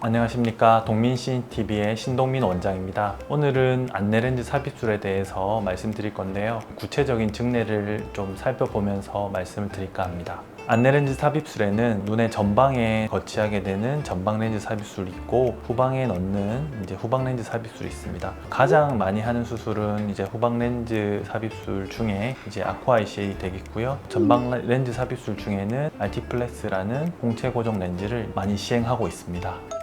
안녕하십니까 동민CTV의 신동민 원장입니다. 오늘은 안내렌즈 삽입술에 대해서 말씀드릴 건데요. 구체적인 증례를 좀 살펴보면서 말씀을 드릴까 합니다. 안내렌즈 삽입술에는 눈의 전방에 거치하게 되는 전방 렌즈 삽입술이 있고 후방에 넣는 이제 후방 렌즈 삽입술이 있습니다. 가장 많이 하는 수술은 이제 후방 렌즈 삽입술 중에 이제 아쿠아이시이 되겠고요. 전방 렌즈 삽입술 중에는 알티플렉스라는 홍채 고정 렌즈를 많이 시행하고 있습니다.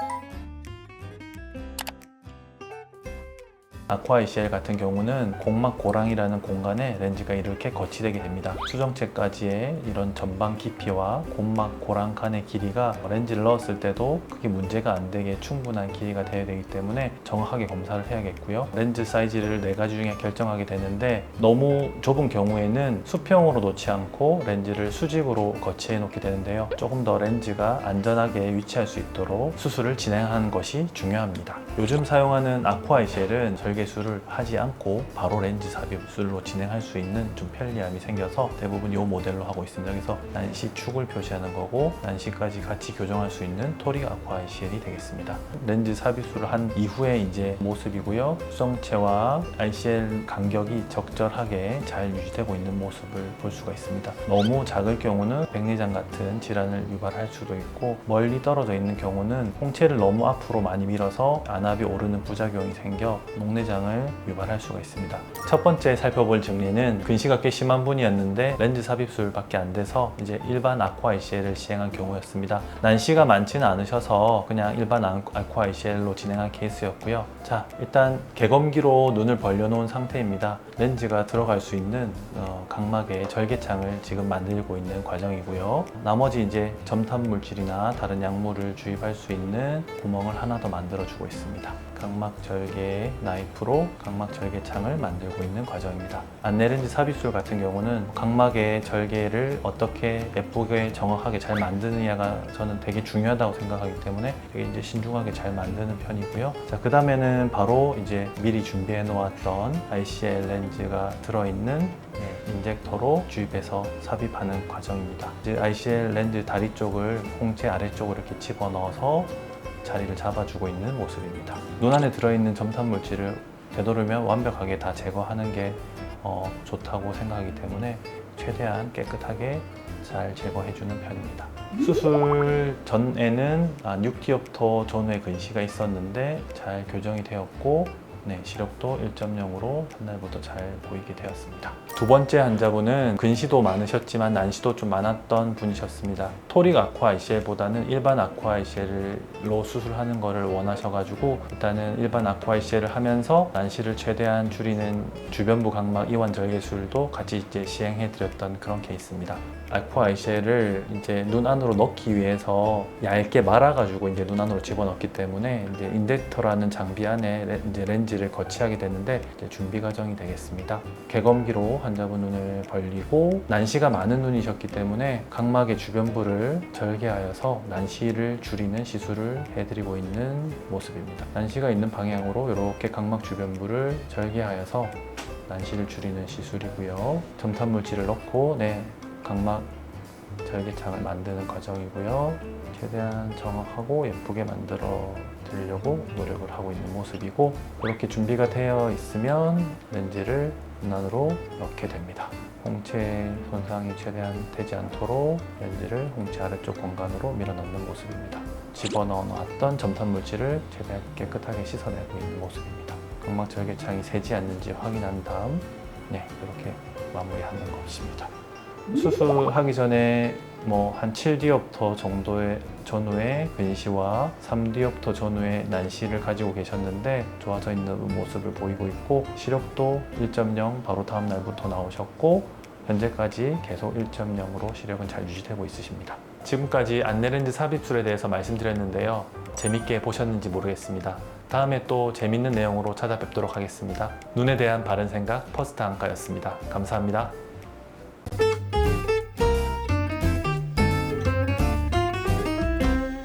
아쿠아이시엘 같은 경우는 공막 고랑이라는 공간에 렌즈가 이렇게 거치되게 됩니다. 수정체까지의 이런 전방 깊이와 공막 고랑 간의 길이가 렌즈를 넣었을 때도 크게 문제가 안 되게 충분한 길이가 되어야 되기 때문에 정확하게 검사를 해야겠고요. 렌즈 사이즈를 네 가지 중에 결정하게 되는데 너무 좁은 경우에는 수평으로 놓지 않고 렌즈를 수직으로 거치해 놓게 되는데요. 조금 더 렌즈가 안전하게 위치할 수 있도록 수술을 진행하는 것이 중요합니다. 요즘 사용하는 아쿠아이쉘은 절개술을 하지 않고 바로 렌즈 삽입술로 진행할 수 있는 좀 편리함이 생겨서 대부분 이 모델로 하고 있습니다. 그래서 난시 축을 표시하는 거고 난시까지 같이 교정할 수 있는 토릭 아쿠아이 쉘이 되겠습니다. 렌즈 삽입술을 한 이후에 이제 모습이고요. 수정체와 ICL 간격이 적절하게 잘 유지되고 있는 모습을 볼 수가 있습니다. 너무 작을 경우는 백내장 같은 질환을 유발할 수도 있고 멀리 떨어져 있는 경우는 홍채를 너무 앞으로 많이 밀어서 안압이 오르는 부작용이 생겨 녹내 장을 유발할 수가 있습니다. 첫 번째 살펴볼 증리는 근시가 꽤 심한 분이었는데 렌즈 삽입술밖에 안 돼서 이제 일반 아쿠아이시엘을 시행한 경우였습니다. 난시가 많지는 않으셔서 그냥 일반 아쿠아이시엘로 진행한 케이스였고요. 자, 일단 개검기로 눈을 벌려놓은 상태입니다. 렌즈가 들어갈 수 있는 어, 각막의 절개창을 지금 만들고 있는 과정이고요. 나머지 이제 점탑 물질이나 다른 약물을 주입할 수 있는 구멍을 하나 더 만들어주고 있습니다. 각막 절개 나이프로 각막 절개창을 만들고 있는 과정입니다. 안내렌즈 삽입술 같은 경우는 각막의 절개를 어떻게 예쁘게 정확하게 잘 만드느냐가 저는 되게 중요하다고 생각하기 때문에 되게 이제 신중하게 잘 만드는 편이고요. 자, 그 다음에는 바로 이제 미리 준비해 놓았던 ICL 렌즈가 들어있는 네, 인젝터로 주입해서 삽입하는 과정입니다. 이제 ICL 렌즈 다리 쪽을 홍채 아래쪽으로 이렇게 집어넣어서 자리를 잡아주고 있는 모습입니다. 눈 안에 들어있는 점탄 물질을 되도록이면 완벽하게 다 제거하는 게 어, 좋다고 생각하기 때문에 최대한 깨끗하게 잘 제거해주는 편입니다. 수술 전에는 아, 6디옵터 전후에 근시가 있었는데 잘 교정이 되었고 네, 시력도 1.0으로 첫날부터 잘 보이게 되었습니다. 두 번째 환자분은 근시도 많으셨지만 난시도 좀 많았던 분이셨습니다. 토릭 아쿠아 ICL보다는 일반 아쿠아 ICL로 수술하는 것을 원하셔가지고 일단은 일반 아쿠아 ICL을 하면서 난시를 최대한 줄이는 주변부 각막 이완 절개술도 같이 이제 시행해 드렸던 그런 케이스입니다. 아쿠아 ICL을 이제 눈 안으로 넣기 위해서 얇게 말아가지고 이제 눈 안으로 집어넣기 때문에 이제 인젝터라는 장비 안에 레- 이제 렌즈 를 거치하게 되는데 준비 과정이 되겠습니다. 개검기로 환자분 눈을 벌리고 난시가 많은 눈이셨기 때문에 각막의 주변부를 절개하여서 난시를 줄이는 시술을 해드리고 있는 모습입니다. 난시가 있는 방향으로 이렇게 각막 주변부를 절개하여서 난시를 줄이는 시술이고요. 점탄 물질을 넣고 네 각막 절개창을 만드는 과정이고요. 최대한 정확하고 예쁘게 만들어 드리려고 노력을 하고 있는 모습이고 이렇게 준비가 되어 있으면 렌즈를 눈 안으로 넣게 됩니다. 홍채 손상이 최대한 되지 않도록 렌즈를 홍채 아래쪽 공간으로 밀어넣는 모습입니다. 집어넣어 놨던 점탄 물질을 최대한 깨끗하게 씻어내고 있는 모습입니다. 각막 절개창이 새지 않는지 확인한 다음 네, 이렇게 마무리하는 것입니다. 수술하기 전에 뭐 한 7디옵터 정도의 전후에 근시와 3디옵터 전후의 난시를 가지고 계셨는데 좋아져 있는 모습을 보이고 있고 시력도 1.0 바로 다음 날부터 나오셨고 현재까지 계속 1.0으로 시력은 잘 유지되고 있으십니다. 지금까지 안내렌즈 삽입술에 대해서 말씀드렸는데요. 재밌게 보셨는지 모르겠습니다. 다음에 또 재밌는 내용으로 찾아뵙도록 하겠습니다. 눈에 대한 바른 생각 퍼스트 안과였습니다. 감사합니다.